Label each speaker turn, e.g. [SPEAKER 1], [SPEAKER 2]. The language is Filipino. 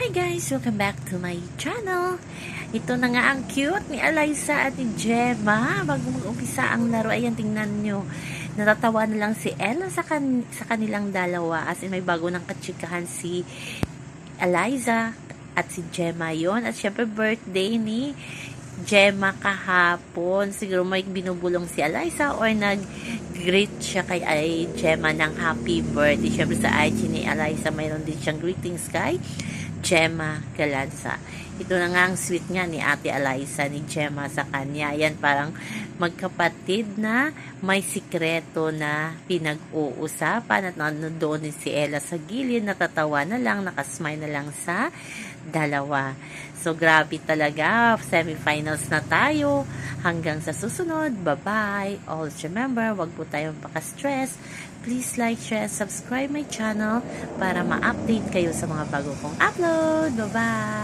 [SPEAKER 1] Hi guys! Welcome back to my channel. Ito na nga ang cute ni Eliza at ni Gemma. Bago mag-umpisa ang laro, ayan tingnan nyo. Natatawa na lang si Ella sa, kan sa kanilang dalawa. As in may bago ng katsikahan si Eliza at si Gemma yon At syempre birthday ni Gemma kahapon. Siguro may binubulong si Eliza or nag-greet siya kay ay Gemma ng happy birthday. Syempre sa IG ni Eliza mayroon din siyang greetings kay Gemma Galanza. Ito na nga ang sweet nga ni Ate Eliza ni Gemma sa kanya. Yan parang magkapatid na may sikreto na pinag-uusapan at nanonood din si Ella sa gilid, natatawa na lang, nakasmile na lang sa dalawa. So, grabe talaga. Semifinals na tayo. Hanggang sa susunod. Bye-bye. Always remember, wag po tayong paka-stress. Please like, share, subscribe my channel para ma-update kayo sa mga bago kong upload. Bye-bye!